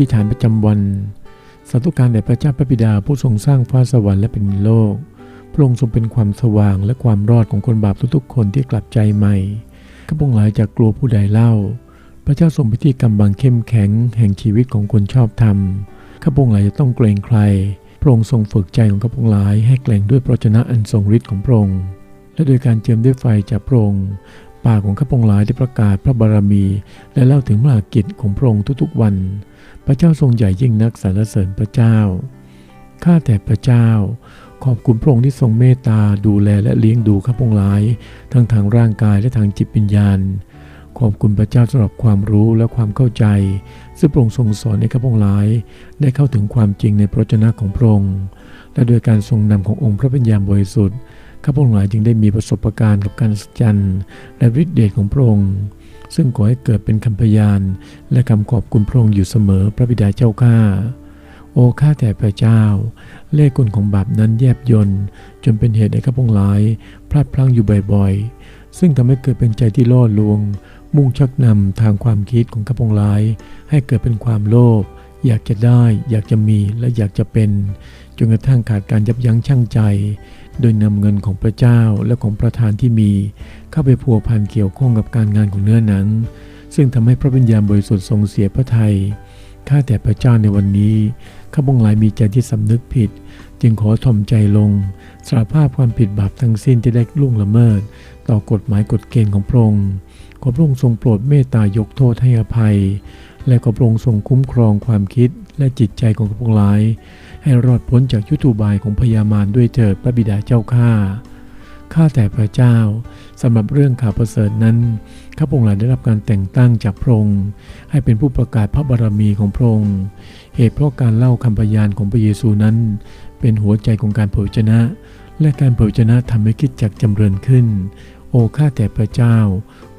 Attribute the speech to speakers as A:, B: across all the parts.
A: ธิษฐานประจำวันสาธุการแด่พระเจ้าพระบิดาผู้ทรงสร้างฟ้าสวรรค์และเป็นโลก พระองค์ทรงเป็นความสว่างและความรอดของคนบาปทุกๆคนที่กลับใจใหม่ข้าพงหลายจากกลัวผู้ใดเล่า พระเจ้าทรงพิธีกรรมบางเข้มแข็งแห่งชีวิตของคนชอบธรรมข้าพงหลายจะต้องเกรงใคร พระองค์ทรงฝึกใจของข้าพงหลายให้แกร่งด้วยพระชนะอันทรงฤทธิ์ของพระองค์และโดยการเจิมด้วยไฟจากพระองค์ ปากของข้าพงหลายได้ประกาศพระบารมี และเล่าถึงมหากิจของพระองค์ทุกๆวัน พระเจ้าทรงใหญ่ยิ่งนักสรรเสริญพระเจ้า ข้าแต่พระเจ้า ขอบคุณพระองค์ที่ทรงเมตตาดูแลและเลี้ยงดูข้าพงหลาย ทั้งทางร่างกายและทางจิตวิญญาณ ขอบคุณพระเจ้าสำหรับความรู้และความเข้าใจ ซึ่งพระองค์ทรงสอนให้ข้าพงหลาย ได้เข้าถึงความจริงในพระชนะของพระองค์และโดยการทรงนำขององค์พระปัญญาบริสุทธิ์ ข้าพงหลายจึงได้มีประสบการณ์กับการสัจจันและฤทธิเดชของพระองค์ ซึ่งขอให้เกิดเป็นคำพยาน และคำขอบคุณพระองค์อยู่เสมอพระบิดาเจ้าข้าโอ้ข้าแต่พระเจ้า เล่ห์กลของบาปนั้นแยบยนจนเป็นเหตุให้ข้าพงหลาย พลาดพลั้งอยู่บ่อยๆ ซึ่งทำให้เกิดเป็นใจที่ล่อลวง มุ่งชักนำทางความคิดของข้าพงหลาย ให้เกิดเป็นความโลภอยากจะได้ อยากจะมีและอยากจะเป็น จนกระทั่งขาดการยับยั้งชั่งใจ โดยนำเงินของพระเจ้าและของประธานที่มี เข้าไปพัวพันเกี่ยวข้องกับการงานของเนื้อหนัง ซึ่งทำให้พระวิญญาณบริสุทธิ์ทรงเสียพระทัยข้าแต่พระเจ้าในวันนี้ข้าพงหลายมีใจที่สำนึกผิด จึงขอถ่อมใจลงสารภาพความผิดบาปทั้งสิ้นที่ได้ล่วงละเมิด ต่อกฎหมายกฎเกณฑ์ของพระองค์ขอพระองค์ทรงโปรดเมตตายกโทษให้อภัย และขอพระองค์ทรงคุ้มครองความคิดและจิตใจของข้าพงหลาย ให้รอดพ้นจากยุตูบายของพยามารด้วยเถิดพระบิดาเจ้าข้าข้าแต่พระเจ้าสำหรับเรื่องข่าวประเสริฐนั้นข้าพงหลายได้รับการแต่งตั้งจากพระองค์ให้เป็นผู้ประกาศพระบารมีของพระองค์เหตุเพราะการเล่าคำพยานของพระเยซูนั้น เป็นหัวใจของการเผยชนะ และการเผยชนะทำให้คิดจักจำเริญขึ้น โอ้ข้าแต่พระเจ้า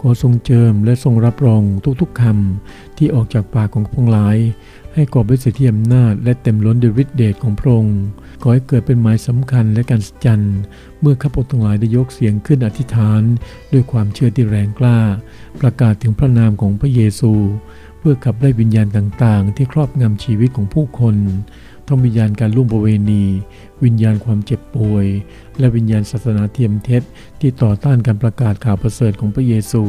A: ขอทรงเจิมและทรงรับรองทุกๆคำที่ออกจากปากของพงหลาย ให้กอบด้วยสิทธิอำนาจและเต็มล้นด้วยฤทธิเดชของพระองค์ขอให้เกิดเป็นหมายสำคัญและการสัจจันเมื่อข้าพเจ้าทั้งหลายได้ยกเสียงขึ้นอธิษฐาน ด้วยความเชื่อที่แรงกล้า ประกาศถึงพระนามของพระเยซู เพื่อขับไล่วิญญาณต่างๆ ที่ครอบงำชีวิตของผู้คน ทั้งวิญญาณการล่วงประเวณี วิญญาณความเจ็บป่วย และวิญญาณศาสนาเทียมเท็จที่ต่อต้านการประกาศข่าวประเสริฐของพระเยซู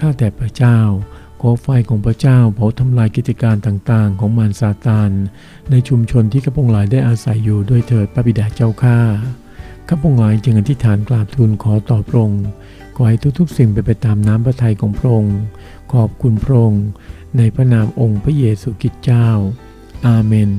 A: ข้าแต่พระเจ้า ขอไฟของพระเจ้าเผาทำลายกิจการต่างๆ ของมารซาตานในชุมชนที่ข้าพงหลายได้อาศัยอยู่ด้วยเถิดพระบิดาเจ้าข้าข้าพงหลายจึงอธิษฐานกราบทูลขอต่อพระองค์ขอให้ทุกๆ สิ่งเป็นไปตามน้ำพระทัยของพระองค์ขอบคุณพระองค์ในพระนามองค์พระเยซูคริสต์เจ้า อาเมน